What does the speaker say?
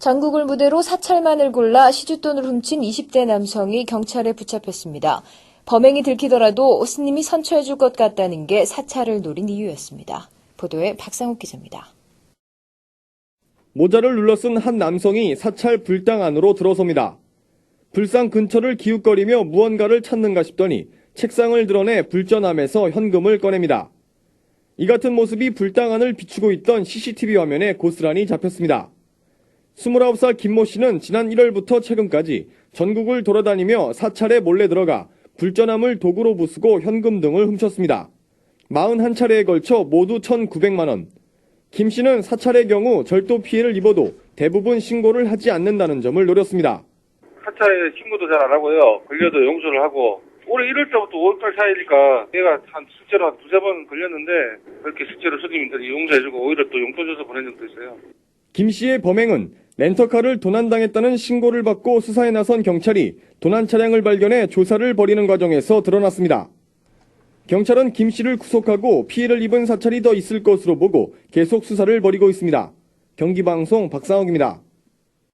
전국을 무대로 사찰만을 골라 시주돈을 훔친 20대 남성이 경찰에 붙잡혔습니다. 범행이 들키더라도 스님이 선처해줄 것 같다는 게 사찰을 노린 이유였습니다. 보도에 박상욱 기자입니다. 모자를 눌러쓴 한 남성이 사찰 불당 안으로 들어섭니다. 불상 근처를 기웃거리며 무언가를 찾는가 싶더니 책상을 드러내 불전함에서 현금을 꺼냅니다. 이 같은 모습이 불당 안을 비추고 있던 CCTV 화면에 고스란히 잡혔습니다. 29살 김모 씨는 지난 1월부터 최근까지 전국을 돌아다니며 사찰에 몰래 들어가 불전함을 도구로 부수고 현금 등을 훔쳤습니다. 41차례에 걸쳐 모두 1,900만 원. 김 씨는 사찰의 경우 절도 피해를 입어도 대부분 신고를 하지 않는다는 점을 노렸습니다. 사찰에 신고도 잘 안 하고요. 걸려도 용서를 하고 올해 1월달부터 5월달 사이니까 얘가 한 실제로 한 두세 번 걸렸는데 그렇게 실제로 스님들이 용서해주고 오히려 또 용돈 줘서 보낸 적도 있어요. 김 씨의 범행은 렌터카를 도난당했다는 신고를 받고 수사에 나선 경찰이 도난 차량을 발견해 조사를 벌이는 과정에서 드러났습니다. 경찰은 김 씨를 구속하고 피해를 입은 사찰이 더 있을 것으로 보고 계속 수사를 벌이고 있습니다. 경기방송 박상욱입니다.